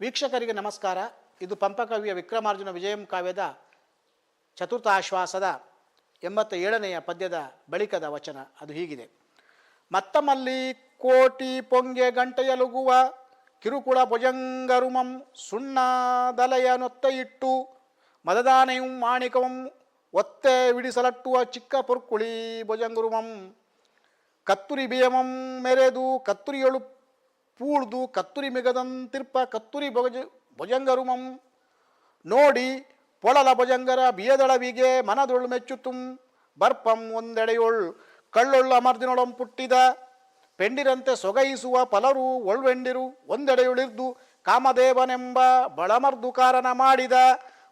ವೀಕ್ಷಕರಿಗೆ ನಮಸ್ಕಾರ. ಇದು ಪಂಪಕವಿಯ ವಿಕ್ರಮಾರ್ಜುನ ವಿಜಯಂ ಕಾವ್ಯದ ಚತುರ್ಥ ಆಶ್ವಾಸದ ಎಂಬತ್ತ ಏಳನೆಯ ಪದ್ಯದ ಬಳಿಕದ ವಚನ. ಅದು ಹೀಗಿದೆ. ಮತ್ತಮಲ್ಲಿ ಕೋಟಿ ಪೊಂಗೆ ಗಂಟೆಯಲುಗುವ ಕಿರುಕುಳ ಭುಜಂಗರುಮಂ ಸುಣ್ಣದಲೆಯ ನೊತ್ತ ಇಟ್ಟು ಮದದಾನೆಯು ಮಾಣಿಕವಂ ಒತ್ತೆ ವಿಡಿಸಲಟ್ಟುವ ಚಿಕ್ಕ ಪುರ್ಕುಳಿ ಭುಜಂಗುರುಮಂ ಕತ್ತುರಿ ಬಿಯಮಂ ಮೆರೆದು ಕತ್ತುರಿಯೊಳು ಪೂಳ್ದು ಕತ್ತುರಿ ಮಿಗದಂತಿರ್ಪ ಕತ್ತುರಿ ಭಜ ಭುಜಂಗರುಮಂ. ನೋಡಿ ಪೊಳಲ ಭುಜಂಗರ ಬಿಯದಳವಿಗೆ ಮನದೊಳು ಮೆಚ್ಚುತ್ತುಂ ಬರ್ಪಂ ಒಂದೆಡೆಯೊಳ್ ಕಳ್ಳೊಳ್ಳ ಅಮರ್ದಿನೊಳಂ ಪುಟ್ಟಿದ. ಪೆಂಡಿರಂತೆ ಸೊಗೈಸುವ ಪಲರು ಒಳ್ವೆಂಡಿರು ಒಂದೆಡೆಯುಳಿರ್ದು ಕಾಮದೇವನೆಂಬ ಬಳಮರ್ದು ಕಾರಣ ಮಾಡಿದ.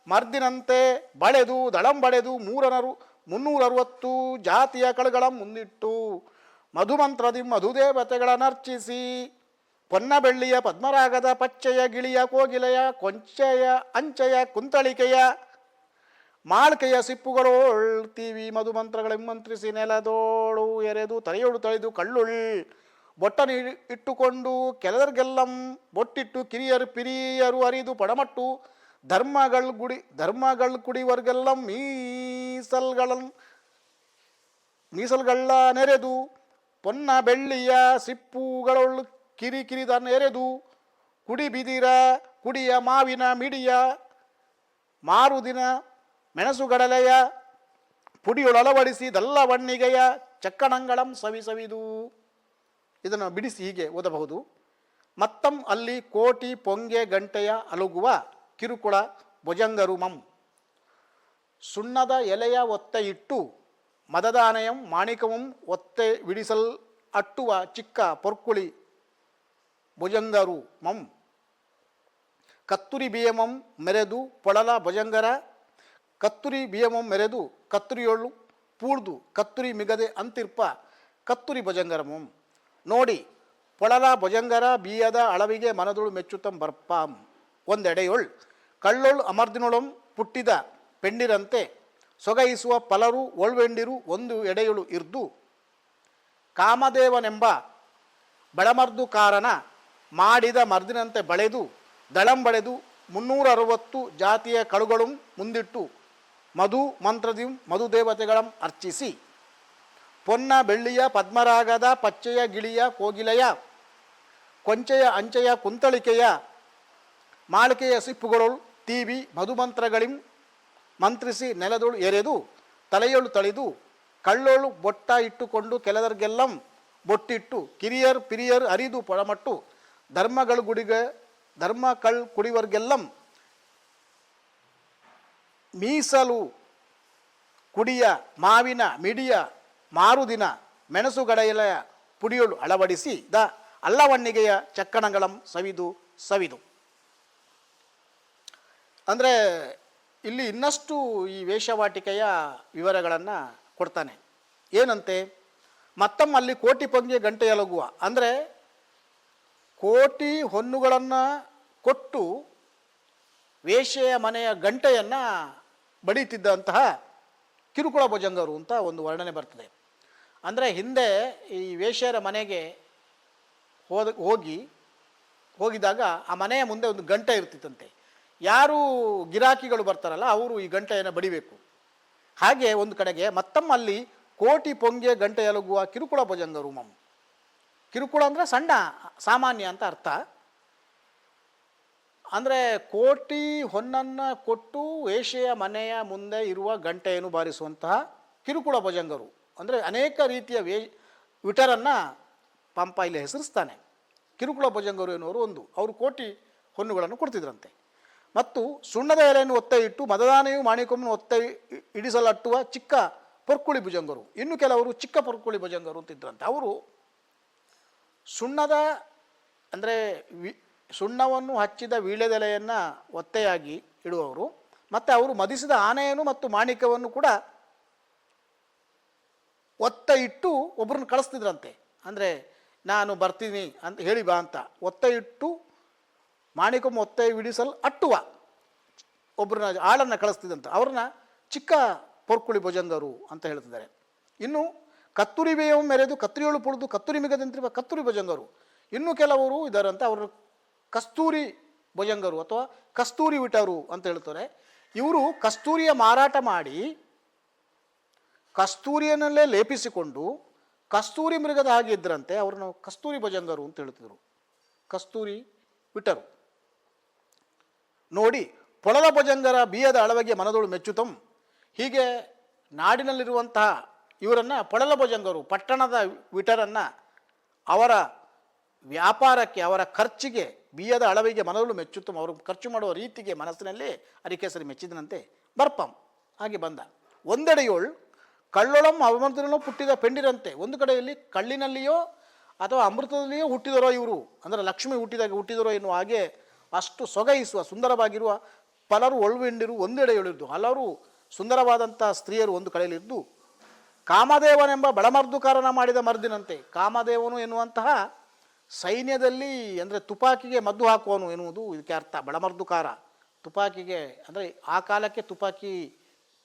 ಮರ್ದಿನಂತೆ ಬಳೆದು ದಳಂ ಬಳೆದು ಮೂರನರು ಮುನ್ನೂರರವತ್ತು ಜಾತಿಯ ಕಳುಗಳ ಮುಂದಿಟ್ಟು. ಮಧುಮಂತ್ರದಿ ಮಧುದೇವತೆಗಳನ್ನರ್ಚಿಸಿ ಪೊನ್ನ ಬೆಳ್ಳಿಯ ಪದ್ಮರಾಗದ ಪಚ್ಚೆಯ ಗಿಳಿಯ ಕೋಗಿಲೆಯ ಕೊಂಚೆಯ ಅಂಚೆಯ ಕುಂತಳಿಕೆಯ ಮಾಳ್ಕೆಯ ಸಿಪ್ಪುಗಳೊಳ್ತೀವಿ ಮಧುಮಂತ್ರಗಳೆಮ್ಮಂತ್ರಿಸಿ ನೆಲದೋಳು ಎರೆದು ತಲೆಯೋಳು ತಳೆದು ಕಳ್ಳುಳ್ ಬೊಟ್ಟನಿ ಇಟ್ಟುಕೊಂಡು ಕೆಲದರ್ಗೆಲ್ಲಂ ಬೊಟ್ಟಿಟ್ಟು ಕಿರಿಯರು ಪಿರಿಯರು ಅರಿದು ಪಡಮಟ್ಟು ಧರ್ಮಗಳು ಗುಡಿ ಧರ್ಮಗಳು ಕುಡಿವರ್ಗೆಲ್ಲಂ ಮೀಸಲ್ಗಳನ್ ಮೀಸಲ್ಗಳ ನೆರೆದು ಪೊನ್ನ ಬೆಳ್ಳಿಯ ಸಿಪ್ಪುಗಳೊಳ್ಳು ಕಿರಿ ಕಿರಿದನ್ನು ಎರೆದು ಕುಡಿ ಬಿದಿರ, ಕುಡಿಯ ಮಾವಿನ ಮಿಡಿಯ, ಮಾರುದಿನ ಮೆಣಸುಗಡಲೆಯ ಪುಡಿಯೊಳವಡಿಸಿ ದಲ್ಲ ವಣ್ಣಿಗೆಯ ಚಕ್ಕಣಂಗಳಂ ಸವಿ ಸವಿದು. ಇದನ್ನು ಬಿಡಿಸಿ ಹೀಗೆ ಓದಬಹುದು. ಮತ್ತಂ ಅಲ್ಲಿ ಕೋಟಿ ಪೊಂಗೆ ಗಂಟೆಯ ಅಲುಗುವ ಕಿರುಕುಳ ಭುಜಂಗರುಮಂ. ಸುಣ್ಣದ ಎಲೆಯ ಒತ್ತೆ ಇಟ್ಟು ಮದದಾನಯಂ ಮಾಣಿಕವಂ ಒತ್ತೆ ವಿಡಿಸಲ್ ಅಟ್ಟುವ ಚಿಕ್ಕ ಪೊರ್ಕುಳಿ ಭುಜಂಗರು ಮಂ. ಕತ್ತುರಿ ಬಿಯಮಂ ಮೆರೆದು ಪೊಳಲ ಭುಜಂಗರ. ಕತ್ತುರಿ ಬಿಯಮಂ ಮೆರೆದು ಕತ್ತುರಿಯೊಳ್ಳು ಪೂಳ್ದು ಕತ್ತುರಿ ಮಿಗದೆ ಅಂತಿರ್ಪ ಕತ್ತುರಿ ಭುಜಂಗರಮಂ ನೋಡಿ, ಪೊಳಲ ಭುಜಂಗರ ಬೀಯದ ಅಳವಿಗೆ ಮನದೊಳು ಮೆಚ್ಚುತ್ತಂ ಬರ್ಪಾಂ. ಒಂದೆಡೆಯೊಳ್, ಕಳ್ಳೊಳ್ ಅಮರ್ದಿನೊಳಂ ಪುಟ್ಟಿದ ಪೆಂಡಿರಂತೆ ಸೊಗೈಸುವ ಪಲರು ಒಳ್ವೆಂಡಿರು ಒಂದು ಎಡೆಯೊಳು ಇರ್ದು ಕಾಮದೇವನೆಂಬ ಬಳಮರ್ದು ಕಾರಣ ಮಾಡಿದ ಮರ್ದಿನಂತೆ ಬಳೆದು, ದಳಂ ಬಳೆದು ಮುನ್ನೂರ ಅರವತ್ತು ಜಾತಿಯ ಕಳುಗಳು ಮುಂದಿಟ್ಟು ಮಧು ಮಂತ್ರದಿಂ, ಮಧು ದೇವತೆಗಳಂ ಅರ್ಚಿಸಿ. ಪೊನ್ನ ಬೆಳ್ಳಿಯ ಪದ್ಮರಾಗದ ಪಚ್ಚೆಯ ಗಿಳಿಯ ಕೋಗಿಲೆಯ, ಕೊಂಚೆಯ ಅಂಚೆಯ ಕುಂತಳಿಕೆಯ, ಮಾಳಿಕೆಯ ಸಿಪ್ಪುಗಳು ತೀವಿ ಮಧುಮಂತ್ರಗಳಿಂ ಮಂತ್ರಿಸಿ ನೆಲದೊಳು ಎರೆದು, ತಲೆಯೊಳು ತಳೆದು, ಕಳ್ಳೋಳು ಬೊಟ್ಟ ಇಟ್ಟುಕೊಂಡು ಕೆಲದರ್ಗೆಲ್ಲಂ ಬೊಟ್ಟಿಟ್ಟು ಕಿರಿಯರ್ ಪಿರಿಯರ್ ಅರಿದು ಪೊಳಮಟ್ಟು ಧರ್ಮಗಳು ಗುಡಿಗೆ, ಧರ್ಮ ಕಳ್ ಕುಡಿವರ್ಗೆಲ್ಲಂ ಮೀಸಲು ಕುಡಿಯ ಮಾವಿನ ಮಿಡಿಯ ಮಾರುದಿನ ಮೆಣಸುಗಡೆಯಲ ಪುಡಿಯೊಳು ಅಳವಡಿಸಿ ದ ಅಲ್ಲವಣ್ಣಿಗೆಯ ಚಕ್ಕಣಗಳಂ ಸವಿದು ಸವಿದು. ಅಂದರೆ ಇಲ್ಲಿ ಇನ್ನಷ್ಟು ಈ ವೇಷವಾಟಿಕೆಯ ವಿವರಗಳನ್ನು ಕೊಡ್ತಾನೆ. ಏನಂತೆ? ಮತ್ತಮ್ಮಲ್ಲಿ ಕೋಟಿ ಪಂಗೆ ಗಂಟೆಯಲಗುವ. ಅಂದರೆ ಕೋಟಿ ಹೊನ್ನುಗಳನ್ನು ಕೊಟ್ಟು ವೇಷೆಯ ಮನೆಯ ಗಂಟೆಯನ್ನು ಬಡಿತಿದ್ದಂತಹ ಕಿರುಕುಳ ಭುಜಂಗರು ಅಂತ ಒಂದು ವರ್ಣನೆ ಬರ್ತದೆ. ಅಂದರೆ ಹಿಂದೆ ಈ ವೇಶ್ಯರ ಮನೆಗೆ ಹೋದ, ಹೋಗಿ ಹೋಗಿದಾಗ ಆ ಮನೆಯ ಮುಂದೆ ಒಂದು ಗಂಟೆ ಇರ್ತಿತ್ತಂತೆ. ಯಾರು ಗಿರಾಕಿಗಳು ಬರ್ತಾರಲ್ಲ, ಅವರು ಈ ಗಂಟೆಯನ್ನು ಬಡಿಬೇಕು. ಹಾಗೆ ಒಂದು ಕಡೆಗೆ ಮತ್ತಮ್ಮಲ್ಲಿ ಕೋಟಿ ಪೊಂಗೆ ಗಂಟೆ ಎಲುಗುವ ಕಿರುಕುಳ ಭುಜಂಗರು ಮಮ್. ಕಿರುಕುಳ ಅಂದರೆ ಸಣ್ಣ, ಸಾಮಾನ್ಯ ಅಂತ ಅರ್ಥ. ಅಂದರೆ ಕೋಟಿ ಹೊನ್ನನ್ನು ಕೊಟ್ಟು ಏಷ್ಯ ಮನೆಯ ಮುಂದೆ ಇರುವ ಗಂಟೆಯನ್ನು ಬಾರಿಸುವಂತಹ ಕಿರುಕುಳ ಭಜಂಗರು. ಅಂದರೆ ಅನೇಕ ರೀತಿಯ ವೇ, ವಿಟರನ್ನು ಪಂಪ ಇಲ್ಲಿ ಹೆಸರಿಸ್ತಾನೆ. ಕಿರುಕುಳ ಭಜಂಗರು ಎನ್ನುವರು ಒಂದು. ಅವರು ಕೋಟಿ ಹೊನ್ನುಗಳನ್ನು ಕೊಡ್ತಿದ್ರಂತೆ. ಮತ್ತು ಸುಣ್ಣದ ಎಲೆಯನ್ನು ಒತ್ತೆ ಇಟ್ಟು ಮತದಾನೆಯು ಮಾಣಿಕಮ್ಮನ್ನು ಒತ್ತೆ ಇಡಿಸಲಟ್ಟುವ ಚಿಕ್ಕ ಪೊರ್ಕುಳಿ ಭುಜಂಗರು. ಇನ್ನು ಕೆಲವರು ಚಿಕ್ಕ ಪೊರ್ಕುಳಿ ಭುಜಂಗರು ಅಂತಿದ್ರಂತೆ. ಅವರು ಸುಣ್ಣದ, ಅಂದರೆ ವಿ, ಸುಣ್ಣವನ್ನು ಹಚ್ಚಿದ ವೀಳ್ಯದೆಲೆಯನ್ನು ಒತ್ತೆಯಾಗಿ ಇಡುವವರು, ಮತ್ತು ಅವರು ಮದಿಸಿದ ಆನೆಯನ್ನು ಮತ್ತು ಮಾಣಿಕವನ್ನು ಕೂಡ ಒತ್ತ ಇಟ್ಟು ಒಬ್ಬರನ್ನ ಕಳಿಸ್ತಿದ್ರಂತೆ. ಅಂದರೆ ನಾನು ಬರ್ತೀನಿ ಅಂತ ಹೇಳಿ ಬಾ ಅಂತ. ಒತ್ತ ಇಟ್ಟು ಮಾಣಿಕಮ್ಮ ಒತ್ತೆ ಬಿಡಿಸಲು ಅಟ್ಟುವ. ಒಬ್ಬರನ್ನ ಆಳನ್ನು ಕಳಿಸ್ತಿದ್ದಂತೆ ಅವ್ರನ್ನ ಚಿಕ್ಕ ಪೊರ್ಕುಳಿ ಭುಜಂಗರು ಅಂತ ಹೇಳ್ತಿದ್ದಾರೆ. ಇನ್ನು ಕತ್ತುರಿ ಬೇವು ಮೆರೆದು, ಕತ್ತರಿಯೋಳು ಪುಳಿದು, ಕತ್ತುರಿ ಮಿಗದಂತಿರುವ ಕತ್ತುರಿ ಭಜಂಗರು. ಇನ್ನು ಕೆಲವರು ಇದ್ದಾರಂತೆ ಅವರು ಕಸ್ತೂರಿ ಭಜಂಗರು ಅಥವಾ ಕಸ್ತೂರಿ ವಿಟರು ಅಂತ ಹೇಳ್ತಾರೆ. ಇವರು ಕಸ್ತೂರಿಯ ಮಾರಾಟ ಮಾಡಿ ಕಸ್ತೂರಿಯನ್ನಲ್ಲೇ ಲೇಪಿಸಿಕೊಂಡು, ಕಸ್ತೂರಿ ಮೃಗದ ಹಾಗೆ ಇದ್ರಂತೆ, ಅವ್ರನ್ನ ಕಸ್ತೂರಿ ಭಜಂಗರು ಅಂತ ಹೇಳ್ತಿದ್ರು. ಕಸ್ತೂರಿ ವಿಟರು. ನೋಡಿ ಪೊಳಲ ಭಜಂಗರ ಬೀಯದ ಅಳವಗೆ ಮನದೊಳು ಮೆಚ್ಚುತಂ. ಹೀಗೆ ನಾಡಿನಲ್ಲಿರುವಂತಹ ಇವರನ್ನು ಪೊಳಲ ಭುಜಂಗರು ಪಟ್ಟಣದ ವಿಟರನ್ನು ಅವರ ವ್ಯಾಪಾರಕ್ಕೆ, ಅವರ ಖರ್ಚಿಗೆ, ಬೀಯದ ಅಳವಿಗೆ ಮನದೊಳು ಮೆಚ್ಚುತ್ತಮ ಅವರು ಖರ್ಚು ಮಾಡುವ ರೀತಿಗೆ ಮನಸ್ಸಿನಲ್ಲಿ ಅರಿಕೇಸರಿ ಮೆಚ್ಚಿದನಂತೆ ಬರ್ಪಂ. ಹಾಗೆ ಬಂದ. ಒಂದೆಡೆಯೋಳು ಕಳ್ಳೊಳಂ ಅವಮೃತನಲ್ಲೂ ಹುಟ್ಟಿದ ಪೆಂಡಿರಂತೆ. ಒಂದು ಕಡೆಯಲ್ಲಿ ಕಳ್ಳಿನಲ್ಲಿಯೋ ಅಥವಾ ಅಮೃತದಲ್ಲಿಯೋ ಹುಟ್ಟಿದರೋ ಇವರು. ಅಂದರೆ ಲಕ್ಷ್ಮಿ ಹುಟ್ಟಿದಾಗ ಹುಟ್ಟಿದರೋ ಎನ್ನುವ ಹಾಗೆ ಅಷ್ಟು ಸೊಗೈಸುವ, ಸುಂದರವಾಗಿರುವ, ಪಲರು ಒಳ್ವೆಂಡಿರು ಒಂದೆಡೆಯೊಳಿದ್ದು. ಹಲವರು ಸುಂದರವಾದಂಥ ಸ್ತ್ರೀಯರು ಒಂದು ಕಡೆಯಲ್ಲಿದ್ದು ಕಾಮದೇವನೆಂಬ ಬಳಮರ್ದುಕಾರನ ಮಾಡಿದ ಮರ್ದಿನಂತೆ. ಕಾಮದೇವನು ಎನ್ನುವಂತಹ ಸೈನ್ಯದಲ್ಲಿ ಅಂದರೆ ತುಪಾಕಿಗೆ ಮದ್ದು ಹಾಕುವನು ಎನ್ನುವುದು ಇದಕ್ಕೆ ಅರ್ಥ. ಬಳಮರ್ದುಕಾರ ತುಪಾಕಿಗೆ ಅಂದರೆ ಆ ಕಾಲಕ್ಕೆ ತುಪಾಕಿ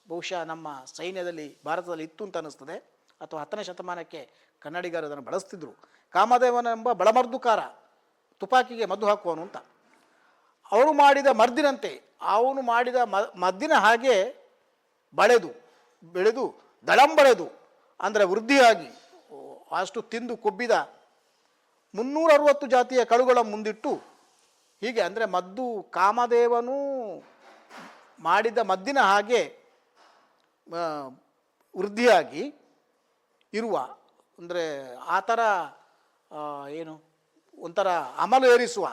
ಬಹುಶಃ ನಮ್ಮ ಸೈನ್ಯದಲ್ಲಿ ಭಾರತದಲ್ಲಿ ಇತ್ತು ಅಂತ ಅನ್ನಿಸ್ತದೆ. ಅಥವಾ ಹತ್ತನೇ ಶತಮಾನಕ್ಕೆ ಕನ್ನಡಿಗರು ಅದನ್ನು ಬಳಸ್ತಿದ್ರು. ಕಾಮದೇವನೆಂಬ ಬಳಮರ್ದುಕಾರ ತುಪಾಕಿಗೆ ಮದ್ದು ಹಾಕುವನು ಅಂತ. ಅವನು ಮಾಡಿದ ಮರ್ದಿನಂತೆ. ಅವನು ಮಾಡಿದ ಮದ್ದಿನ ಹಾಗೆ ಬಳೆದು, ಬೆಳೆದು ದಳಂಬಳೆದು, ಅಂದರೆ ವೃದ್ಧಿಯಾಗಿ ಅಷ್ಟು ತಿಂದು ಕೊಬ್ಬಿದ ಮುನ್ನೂರ ಅರವತ್ತು ಜಾತಿಯ ಕಳುಗಳ ಮುಂದಿಟ್ಟು, ಹೀಗೆ ಅಂದರೆ ಮದ್ದು ಕಾಮದೇವನು ಮಾಡಿದ ಮದ್ದಿನ ಹಾಗೆ ವೃದ್ಧಿಯಾಗಿ ಇರುವ, ಅಂದರೆ ಆ ಥರ ಏನು, ಒಂಥರ ಅಮಲು ಏರಿಸುವ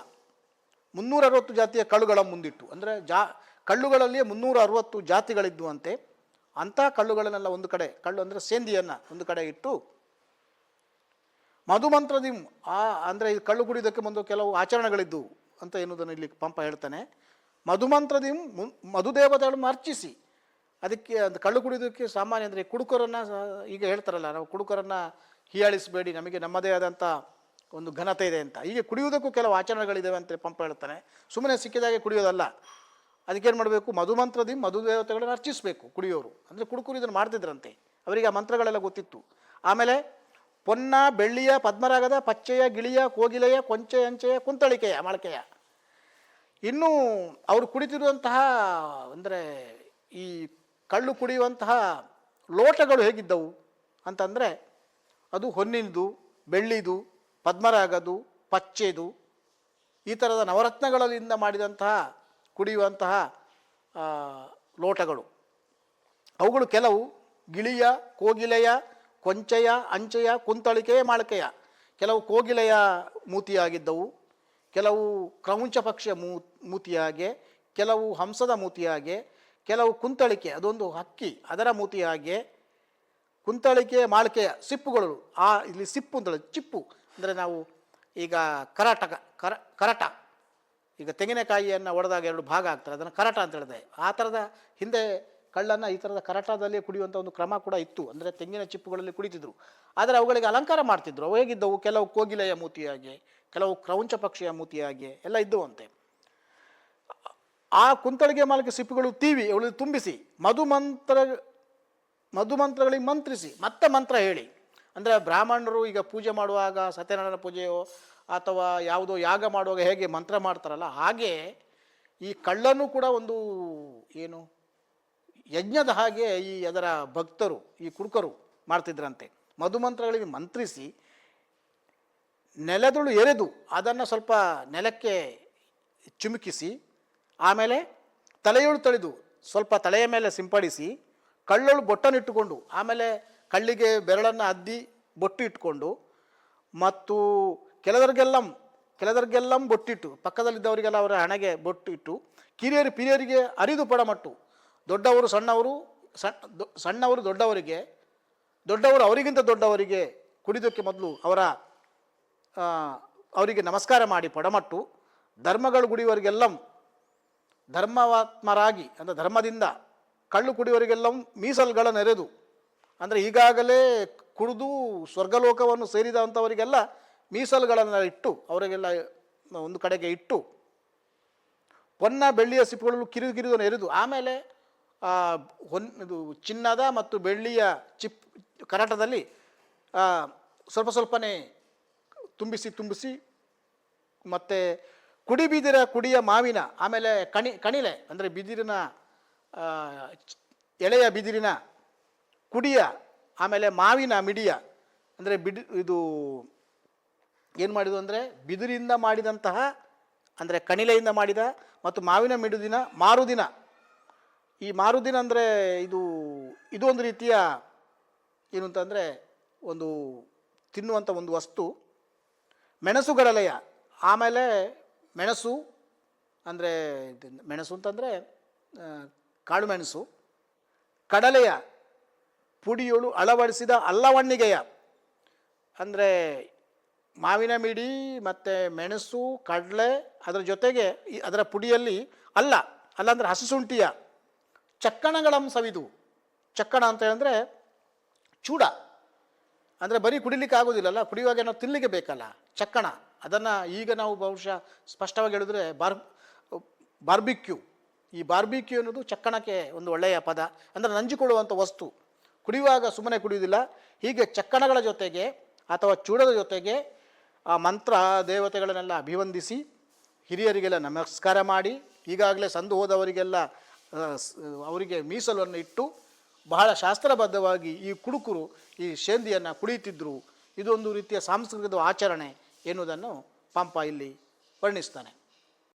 ಮುನ್ನೂರ ಅರವತ್ತು ಜಾತಿಯ ಕಳ್ಳುಗಳ ಮುಂದಿಟ್ಟು, ಅಂದರೆ ಜಾ, ಕಳ್ಳುಗಳಲ್ಲಿಯೇ ಮುನ್ನೂರ ಅರವತ್ತು ಜಾತಿಗಳಿದ್ದುವಂತೆ ಅಂಥ ಕಳ್ಳುಗಳನ್ನೆಲ್ಲ ಒಂದು ಕಡೆ ಕಳ್ಳು ಅಂದರೆ ಸೇಂದಿಯನ್ನು ಒಂದು ಕಡೆ ಇಟ್ಟು ಮಧುಮಂತ್ರದಿಂ ಆ ಅಂದರೆ ಇದು ಕಳ್ಳು ಕುಡಿಯೋದಕ್ಕೆ ಒಂದು ಕೆಲವು ಆಚರಣೆಗಳಿದ್ದು ಅಂತ ಎನ್ನುವುದನ್ನು ಇಲ್ಲಿ ಪಂಪ ಹೇಳ್ತಾನೆ. ಮಧುಮಂತ್ರದಿಂ ಮು- ಮಧುದೇವತೆಗಳನ್ನು ಅರ್ಚಿಸಿ. ಅದಕ್ಕೆ ಅದು ಕಳ್ಳು ಕುಡಿಯೋದಕ್ಕೆ ಸಾಮಾನ್ಯ ಅಂದರೆ ಕುಡುಕರನ್ನು ಈಗ ಹೇಳ್ತಾರಲ್ಲ, ನಾವು ಕುಡುಕರನ್ನು ಹೀಯಾಳಿಸಬೇಡಿ, ನಮಗೆ ನಮ್ಮದೇ ಆದಂಥ ಒಂದು ಘನತೆ ಇದೆ ಅಂತ. ಹೀಗೆ ಕುಡಿಯುವುದಕ್ಕೂ ಕೆಲವು ಆಚರಣೆಗಳಿದ್ದಾವೆ ಅಂತ ಪಂಪ ಹೇಳ್ತಾನೆ. ಸುಮ್ಮನೆ ಸಿಕ್ಕಿದಾಗೆ ಕುಡಿಯೋದಲ್ಲ. ಅದಕ್ಕೇನು ಮಾಡಬೇಕು? ಮಧುಮಂತ್ರದಿ ಮಧುದೇವತೆಗಳನ್ನು ಅರ್ಚಿಸಬೇಕು ಕುಡಿಯೋರು. ಅಂದರೆ ಕುಡುಕುರು ಇದನ್ನು ಮಾಡ್ತಿದ್ರಂತೆ. ಅವರಿಗೆ ಆ ಮಂತ್ರಗಳೆಲ್ಲ ಗೊತ್ತಿತ್ತು. ಆಮೇಲೆ ಪೊನ್ನ, ಬೆಳ್ಳಿಯ, ಪದ್ಮರಾಗದ, ಪಚ್ಚೆಯ, ಗಿಳಿಯ, ಕೋಗಿಲೆಯ ಕೊಂಚೆ ಅಂಚೆಯ, ಕುಂತಳಿಕೆಯ, ಮಳಕೆಯ. ಇನ್ನು ಅವರು ಕುಡಿತಿರುವಂತಹ, ಅಂದರೆ ಈ ಕಳ್ಳು ಕುಡಿಯುವಂತಹ ಲೋಟಗಳು ಹೇಗಿದ್ದವು ಅಂತಂದರೆ ಅದು ಹೊನ್ನಿನದು ಬೆಳ್ಳಿದು, ಪದ್ಮರಾಗದು, ಪಚ್ಚೆದು ಈ ಥರದ ನವರತ್ನಗಳಿಂದ ಮಾಡಿದಂತಹ ಕುಡಿಯುವಂತಹ ಲೋಟಗಳು. ಅವುಗಳು ಕೆಲವು ಗಿಳಿಯ, ಕೋಗಿಲೆಯ, ಕೊಂಚೆಯ, ಅಂಚೆಯ ಕುಂತಳಿಕೆಯ ಮಾಳಕೆಯ. ಕೆಲವು ಕೋಗಿಲೆಯ ಮೂತಿಯಾಗಿದ್ದವು, ಕೆಲವು ಕ್ರೌಂಚ ಪಕ್ಷಿಯ ಮೂ, ಮೂತಿಯಾಗೆ, ಕೆಲವು ಹಂಸದ ಮೂತಿಯಾಗೆ, ಕೆಲವು ಕುಂತಳಿಕೆ, ಅದೊಂದು ಹಕ್ಕಿ, ಅದರ ಮೂತಿಯಾಗೆ, ಕುಂತಳಿಕೆ, ಮಾಳಿಕೆಯ ಸಿಪ್ಪುಗಳು. ಆ, ಇಲ್ಲಿ ಸಿಪ್ಪು ಅಂತೇಳಿ, ಚಿಪ್ಪು. ಅಂದರೆ ನಾವು ಈಗ ಕರಾಟಕ, ಕರ, ಕರಟ. ಈಗ ತೆಂಗಿನಕಾಯಿಯನ್ನು ಒಡೆದಾಗ ಎರಡು ಭಾಗ ಆಗ್ತಾರೆ ಅದನ್ನು ಕರಟ ಅಂತ ಹೇಳಿದೆ. ಆ ಥರದ ಹಿಂದೆ ಕಳ್ಳನ್ನು ಈ ಥರದ ಕರಟದಲ್ಲಿ ಕುಡಿಯುವಂಥ ಒಂದು ಕ್ರಮ ಕೂಡ ಇತ್ತು. ಅಂದರೆ ತೆಂಗಿನ ಚಿಪ್ಪುಗಳಲ್ಲಿ ಕುಡಿತಿದ್ರು. ಆದರೆ ಅವುಗಳಿಗೆ ಅಲಂಕಾರ ಮಾಡ್ತಿದ್ರು. ಅವು ಹೇಗಿದ್ದವು? ಕೆಲವು ಕೋಗಿಲೆಯ ಮೂತಿಯಾಗಿ, ಕೆಲವು ಕ್ರೌಂಚ ಪಕ್ಷಿಯ ಮೂತಿಯಾಗೆ ಎಲ್ಲ ಇದ್ದುವಂತೆ. ಆ ಕುಂತಳಿಗೆ ಮಾಲಕ್ಕೆ ಸಿಪ್ಪುಗಳು ತೀವಿ, ಅವಳು ತುಂಬಿಸಿ ಮಧುಮಂತ್ರ ಮಧುಮಂತ್ರಗಳಿಗೆ ಮಂತ್ರಿಸಿ, ಮತ್ತೆ ಮಂತ್ರ ಹೇಳಿ. ಅಂದರೆ ಬ್ರಾಹ್ಮಣರು ಈಗ ಪೂಜೆ ಮಾಡುವಾಗ ಸತ್ಯನಾರಾಯಣ ಪೂಜೆಯೋ ಅಥವಾ ಯಾವುದೋ ಯಾಗ ಮಾಡುವಾಗ ಹೇಗೆ ಮಂತ್ರ ಮಾಡ್ತಾರಲ್ಲ, ಹಾಗೆ ಈ ಕಳ್ಳನು ಕೂಡ ಒಂದು ಏನು ಯಜ್ಞದ ಹಾಗೆ ಈ ಅದರ ಭಕ್ತರು, ಈ ಕುಡುಕರು ಮಾಡ್ತಿದ್ರಂತೆ. ಮಧುಮಂತ್ರಗಳಿಗೆ ಮಂತ್ರಿಸಿ ನೆಲದಳು ಎರೆದು ಅದನ್ನು ಸ್ವಲ್ಪ ನೆಲಕ್ಕೆ ಚುಮುಕಿಸಿ, ಆಮೇಲೆ ತಲೆಯೊಳು ತಳೆದು ಸ್ವಲ್ಪ ತಲೆಯ ಮೇಲೆ ಸಿಂಪಡಿಸಿ ಕಳ್ಳಳು ಬೊಟ್ಟನ್ನಿಟ್ಟುಕೊಂಡು ಆಮೇಲೆ ಕಳ್ಳಿಗೆ ಬೆರಳನ್ನು ಅದ್ದಿ ಬೊಟ್ಟು ಇಟ್ಕೊಂಡು, ಮತ್ತು ಕೆಲವರಿಗೆಲ್ಲ ಕೆಲವರಿಗೆಲ್ಲ ಬೊಟ್ಟಿಟ್ಟು, ಪಕ್ಕದಲ್ಲಿದ್ದವರಿಗೆಲ್ಲ ಅವರ ಹಣೆಗೆ ಬೊಟ್ಟಿಟ್ಟು, ಕಿರಿಯರು ಪಿರಿಯರಿಗೆ ಅರಿದು ಪಡಮಟ್ಟು. ದೊಡ್ಡವರು ಸಣ್ಣವರು ಸಣ್ಣ ಸಣ್ಣವರು ದೊಡ್ಡವರಿಗೆ, ದೊಡ್ಡವರು ಅವರಿಗಿಂತ ದೊಡ್ಡವರಿಗೆ ಕುಡಿದಕ್ಕೆ ಮೊದಲು ಅವರ ಅವರಿಗೆ ನಮಸ್ಕಾರ ಮಾಡಿ ಪಡಮಟ್ಟು. ಧರ್ಮಗಳು ಗುಡಿಯವರಿಗೆಲ್ಲ ಧರ್ಮಾತ್ಮರಾಗಿ, ಅಂದರೆ ಧರ್ಮದಿಂದ ಕಳ್ಳು ಕುಡಿಯವರಿಗೆಲ್ಲ ಮೀಸಲುಗಳ ನೆರೆದು. ಅಂದರೆ ಈಗಾಗಲೇ ಕುಡಿದು ಸ್ವರ್ಗಲೋಕವನ್ನು ಸೇರಿದಂಥವರಿಗೆಲ್ಲ ಮೀಸಲುಗಳನ್ನು ಇಟ್ಟು ಅವರಿಗೆಲ್ಲ ಒಂದು ಕಡೆಗೆ ಇಟ್ಟು ಪೊನ್ನ ಬೆಳ್ಳಿಯ ಸಿಪ್ಪುಗಳು ಕಿರಿದು ಕಿರಿದು ಎರಿದು ಆಮೇಲೆ ಹೊನ್ ಇದು ಚಿನ್ನದ ಮತ್ತು ಬೆಳ್ಳಿಯ ಚಿಪ್, ಕರಾಟದಲ್ಲಿ ಸ್ವಲ್ಪ ಸ್ವಲ್ಪನೇ ತುಂಬಿಸಿ ತುಂಬಿಸಿ ಮತ್ತು ಕುಡಿ ಬಿದಿರ ಕುಡಿಯ ಮಾವಿನ, ಆಮೇಲೆ ಕಣಿ, ಕಣಿಲೆ, ಅಂದರೆ ಬಿದಿರಿನ ಎಳೆಯ ಬಿದಿರಿನ ಕುಡಿಯ, ಆಮೇಲೆ ಮಾವಿನ ಮಿಡಿಯ, ಅಂದರೆ ಬಿಡಿ, ಇದು ಏನು ಮಾಡಿದ್ವು ಅಂದರೆ ಬಿದಿರಿಂದ ಮಾಡಿದಂತಹ, ಅಂದರೆ ಕಣಿಲೆಯಿಂದ ಮಾಡಿದ ಮತ್ತು ಮಾವಿನ ಮಿಡುದಿನ ಮಾರುದಿನ. ಈ ಮಾರುದಿನ ಅಂದರೆ ಇದು ಇದು ಒಂದು ರೀತಿಯ ಏನು ಅಂತಂದರೆ ಒಂದು ತಿನ್ನುವಂಥ ಒಂದು ವಸ್ತು. ಮೆಣಸುಗಳಲೆಯ ಆಮೇಲೆ ಮೆಣಸು ಅಂದರೆ ಮೆಣಸು ಅಂತಂದರೆ ಕಾಳು ಮೆಣಸು. ಕಡಲೆಯ ಪುಡಿಯೋಳು ಅಳವಡಿಸಿದ ಅಲ್ಲವಣ್ಣಿಗೆಯ. ಅಂದರೆ ಮಾವಿನ ಮಿಡಿ, ಮತ್ತು ಮೆಣಸು, ಕಡಲೆ ಅದರ ಜೊತೆಗೆ ಅದರ ಪುಡಿಯಲ್ಲಿ ಅಲ್ಲ ಅಲ್ಲ ಅಂದರೆ ಹಸಿಸುಂಠಿಯ ಚಕ್ಕಣಗಳಂ ಸವಿದು. ಚಕ್ಕಣ ಅಂತ ಹೇಳಿದ್ರೆ ಚೂಡ. ಅಂದರೆ ಬರೀ ಕುಡಿಲಿಕ್ಕೆ ಆಗೋದಿಲ್ಲಲ್ಲ, ಕುಡಿಯುವಾಗ ನಾವು ತಿನ್ನಲಿಕ್ಕೆ ಬೇಕಲ್ಲ, ಚಕ್ಕಣ. ಅದನ್ನು ಈಗ ನಾವು ಬಹುಶಃ ಸ್ಪಷ್ಟವಾಗಿ ಹೇಳಿದ್ರೆ ಬಾರ್, ಬಾರ್ಬಿಕ್ಯೂ. ಈ ಬಾರ್ಬಿಕ್ಯೂ ಅನ್ನೋದು ಚಕ್ಕಣಕ್ಕೆ ಒಂದು ಒಳ್ಳೆಯ ಪದ. ಅಂದರೆ ನಂಜಿಕೊಳ್ಳುವಂಥ ವಸ್ತು. ಕುಡಿಯುವಾಗ ಸುಮ್ಮನೆ ಕುಡಿಯುವುದಿಲ್ಲ, ಹೀಗೆ ಚಕ್ಕಣಗಳ ಜೊತೆಗೆ ಅಥವಾ ಚೂಡದ ಜೊತೆಗೆ ಆ ಮಂತ್ರ ದೇವತೆಗಳನ್ನೆಲ್ಲ ಅಭಿವಂದಿಸಿ ಹಿರಿಯರಿಗೆಲ್ಲ ನಮಸ್ಕಾರ ಮಾಡಿ, ಈಗಾಗಲೇ ಸಂದು ಹೋದವರಿಗೆಲ್ಲ ಅವರಿಗೆ ಮೀಸಲನ್ನು ಇಟ್ಟು ಬಹಳ ಶಾಸ್ತ್ರಬದ್ಧವಾಗಿ ಈ ಕುಡುಕರು, ಈ ಶೇಂದಿಯನ್ನು ಕುಡಿಯುತ್ತಿದ್ದರು ಇದೊಂದು ರೀತಿಯ ಸಾಂಸ್ಕೃತಿಕ ಆಚರಣೆ ಎನ್ನುವುದನ್ನು ಪಂಪ ಇಲ್ಲಿ ವರ್ಣಿಸ್ತಾನೆ.